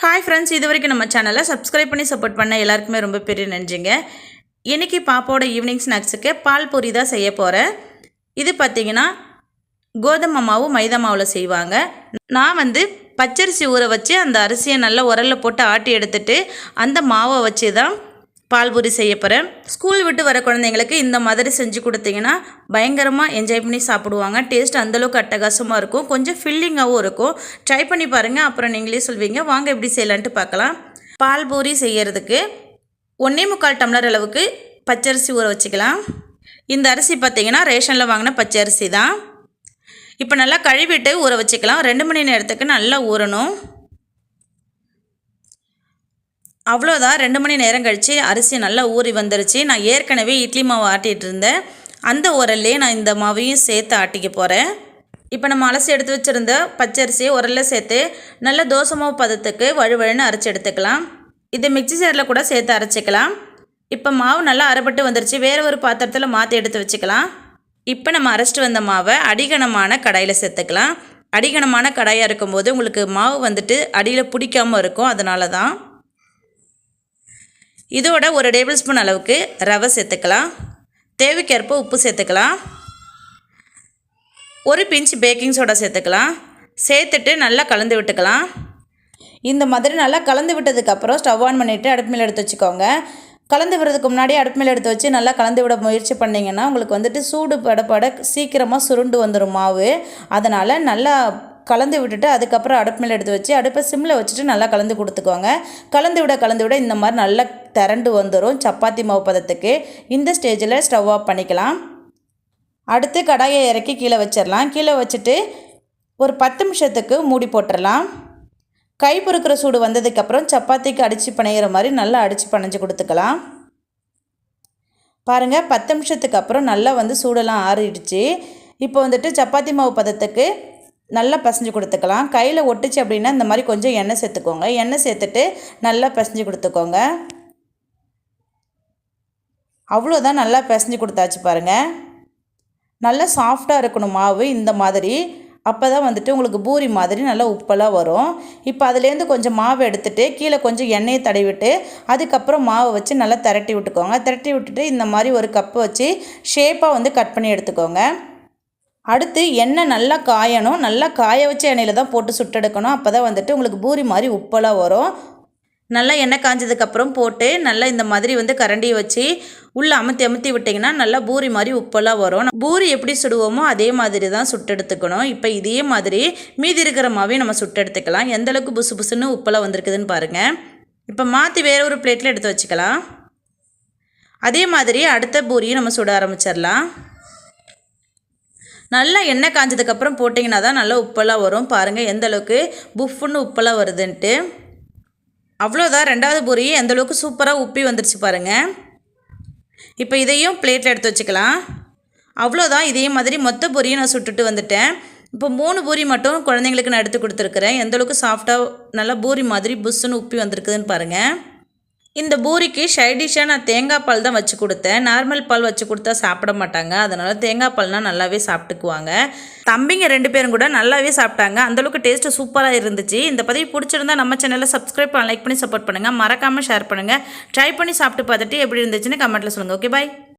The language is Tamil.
ஹாய் ஃப்ரெண்ட்ஸ் இது வரைக்கும் நம்ம சேனலை சப்ஸ்கிரைப் பண்ணி சப்போர்ட் பண்ண எல்லாருக்குமே ரொம்ப பெரிய நன்றிங்க. இன்றைக்கி பாப்பாவோட ஈவினிங் ஸ்நாக்ஸுக்கு பால் பூரி தான் செய்ய போகிறேன் இது பார்த்தீங்கன்னா கோதுமை மாவு மைதா மாவில் செய்வாங்க. நான் வந்து பச்சரிசி ஊற வச்சு அந்த அரிசியை நல்லா உரலில் போட்டு ஆட்டி எடுத்துகிட்டு அந்த மாவை வச்சு தான் பால் பூரி செய்ய போகிறேன் ஸ்கூல் விட்டு வர குழந்தைங்களுக்கு இந்த மாதிரி செஞ்சு கொடுத்தீங்கன்னா பயங்கரமாக என்ஜாய் பண்ணி சாப்பிடுவாங்க. டேஸ்ட் அந்தளவுக்கு அட்டகாசமாக இருக்கும். கொஞ்சம் ஃபில்லிங்காகவும் இருக்கும். ட்ரை பண்ணி பாருங்கள் அப்புறம் நீங்களே சொல்வீங்க. வாங்க எப்படி செய்யலான்ட்டு பார்க்கலாம். பால் பூரி செய்யறதுக்கு ஒன்றே முக்கால் டம்ளர் அளவுக்கு பச்சரிசி ஊற வச்சுக்கலாம். இந்த அரிசி பார்த்தீங்கன்னா ரேஷனில் வாங்கின பச்சரிசி தான். இப்போ நல்லா கழுவிட்டு ஊற வச்சுக்கலாம். ரெண்டு மணி நேரத்துக்கு நல்லா ஊறணும். அவ்வளோதான். ரெண்டு மணி நேரம் கழித்து அரிசி நல்லா ஊறி வந்துருச்சு. நான் ஏற்கனவே இட்லி மாவு ஆட்டிகிட்டு இருந்தேன். அந்த உரல்லே நான் இந்த மாவையும் சேர்த்து ஆட்டிக்க போகிறேன் இப்போ நம்ம அலசி எடுத்து வச்சுருந்த பச்சரிசியை உரலில் சேர்த்து நல்ல தோசை மாவு பதத்துக்கு வழுவழுன்னு அரைச்சி எடுத்துக்கலாம். இதை மிக்சி சேரில் கூட சேர்த்து அரைச்சிக்கலாம். இப்போ மாவு நல்லா அரைப்பட்டு வந்துருச்சு. வேறு ஒரு பாத்திரத்தில் மாற்றி எடுத்து வச்சுக்கலாம். இப்போ நம்ம அரைச்சிட்டு வந்த மாவை அடிகனமான கடாயில் சேர்த்துக்கலாம். அடிகனமான கடாயாக இருக்கும்போது உங்களுக்கு மாவு வந்துட்டு அடியில் பிடிக்காமல் இருக்கும். அதனால தான் இதோட ஒரு டேபிள் ஸ்பூன் அளவுக்கு ரவை சேர்த்துக்கலாம். தேவைக்கேற்ப உப்பு சேர்த்துக்கலாம். ஒரு பிஞ்ச் பேக்கிங் சோடா சேர்த்துக்கலாம். சேர்த்துட்டு நல்லா கலந்து விட்டுக்கலாம். இந்த மாதிரி நல்லா கலந்து விட்டதுக்கப்புறம் ஸ்டவ் ஆன் பண்ணிவிட்டு அடுப்பு மேலே எடுத்து வச்சுக்கோங்க. கலந்து விடுறதுக்கு முன்னாடி அடுப்பு மேலே எடுத்து வச்சு நல்லா கலந்து விட முயற்சி பண்ணிங்கன்னா உங்களுக்கு வந்துட்டு சூடு படப்பட சீக்கிரமாக சுருண்டு வந்துடும் மாவு. அதனால் நல்லா கலந்து விட்டுட்டு அதுக்கப்புறம் அடுப்பு மேலே எடுத்து வச்சு அடுப்பை சிம்மில் வச்சுட்டு நல்லா கலந்து கொடுத்துக்கோங்க. கலந்து விட கலந்து விட இந்த மாதிரி நல்லா திரண்டு வந்துடும் சப்பாத்தி மாவு பதத்துக்கு. இந்த ஸ்டேஜில் ஸ்டவ் ஆஃப் பண்ணிக்கலாம். அடுத்து கடாயை இறக்கி கீழே வச்சிடலாம். கீழே வச்சுட்டு ஒரு பத்து நிமிஷத்துக்கு மூடி போட்டுடலாம். கை பொறுக்கிற சூடு வந்ததுக்கப்புறம் சப்பாத்திக்கு அடித்து பிணையிற மாதிரி நல்லா அடித்து பிணைஞ்சு கொடுத்துக்கலாம். பாருங்கள் பத்து நிமிஷத்துக்கு அப்புறம் நல்லா வந்து சூடெல்லாம் ஆறிடுச்சு. இப்போ வந்துட்டு சப்பாத்தி மாவு பதத்துக்கு நல்லா பசைஞ்சு கொடுத்துக்கலாம். கையில் ஒட்டுச்சு அப்படின்னா இந்த மாதிரி கொஞ்சம் எண்ணெய் சேர்த்துக்கோங்க. எண்ணெய் சேர்த்துட்டு நல்லா பசைஞ்சு கொடுத்துக்கோங்க. அவ்வளோதான் நல்லா பிசைஞ்சு கொடுத்தாச்சு பாருங்கள் நல்லா சாஃப்டாக இருக்கணும் மாவு இந்த மாதிரி. அப்போ தான் வந்துட்டு உங்களுக்கு பூரி மாதிரி நல்லா உப்பெல்லாம் வரும். இப்போ அதுலேருந்து கொஞ்சம் மாவு எடுத்துகிட்டு கீழே கொஞ்சம் எண்ணெயை தடவிட்டு அதுக்கப்புறம் மாவை வச்சு நல்லா திரட்டி விட்டுக்கோங்க. திரட்டி விட்டுட்டு இந்த மாதிரி ஒரு கப்பு வச்சு ஷேப்பாக வந்து கட் பண்ணி எடுத்துக்கோங்க. அடுத்து எண்ணெய் நல்லா காயணும் நல்லா காய வச்ச எண்ணெயில் தான் போட்டு சுட்டெடுக்கணும். அப்போ தான் வந்துட்டு உங்களுக்கு பூரி மாதிரி உப்பெல்லாம் வரும். நல்லா எண்ணெய் காஞ்சதுக்கப்புறம் போட்டு நல்லா இந்த மாதிரி வந்து கரண்டியை வச்சு உள்ளே அமுத்தி அமுத்தி விட்டிங்கன்னா நல்லா பூரி மாதிரி உப்பெல்லாம் வரும். பூரி எப்படி சுடுவோமோ அதே மாதிரி தான் சுட்டெடுத்துக்கணும். இப்போ இதே மாதிரி மீதி இருக்கிற மாவையும் நம்ம சுட்டெடுத்துக்கலாம். எந்தளவுக்கு புசு புசுன்னு உப்பெல்லாம் வந்திருக்குதுன்னு பாருங்கள் இப்போ மாற்றி வேற ஒரு பிளேட்டில் எடுத்து வச்சுக்கலாம். அதே மாதிரி அடுத்த பூரியும் நம்ம சுட ஆரம்பிச்சிடலாம். நல்லா எண்ணெய் காஞ்சதுக்கப்புறம் போட்டிங்கன்னா தான் நல்லா உப்பெல்லாம் வரும். பாருங்கள் எந்த அளவுக்கு புஃப்னு உப்பெல்லாம் வருதுன்ட்டு. அவ்வளோதான் ரெண்டாவது பூரி எந்தளவுக்கு சூப்பராக உப்பி வந்துருச்சு பாருங்கள் இப்போ இதையும் பிளேட்டில் எடுத்து வச்சுக்கலாம். அவ்வளோதான் இதே மாதிரி மொத்த பொரியும் நான் சுட்டுட்டு வந்துட்டேன். இப்போ மூணு பூரி மட்டும் குழந்தைங்களுக்கு நான் எடுத்து கொடுத்துருக்குறேன். எந்தளவுக்கு சாஃப்டாக நல்லா பூரி மாதிரி புஷ்ஷுன்னு உப்பி வந்திருக்குதுன்னு பாருங்கள் இந்த பூரிக்கு சைடிஷாக நான் தேங்காய் பால் தான் வச்சு கொடுத்தேன். நார்மல் பால் வச்சு கொடுத்தா சாப்பிட மாட்டாங்க. அதனால் தேங்காய் பால்னால் நல்லாவே சாப்பிட்டுக்குவாங்க. தம்பிங்க ரெண்டு பேரும் கூட நல்லாவே சாப்பிட்டாங்க. அந்தளவுக்கு டேஸ்ட்டு சூப்பராக இருந்துச்சு. இந்த பதிவு பிடிச்சிருந்தா நம்ம சேனலில் சப்ஸ்கிரைப் பண்ண லைக் பண்ணி சப்போர்ட் பண்ணுங்கள் மறக்காமல் ஷேர் பண்ணுங்கள் ட்ரை பண்ணி சாப்பிட்டு பார்த்துட்டு எப்படி இருந்துச்சுன்னு கமெண்ட்டில் சொல்லுங்கள் ஓகே பாய்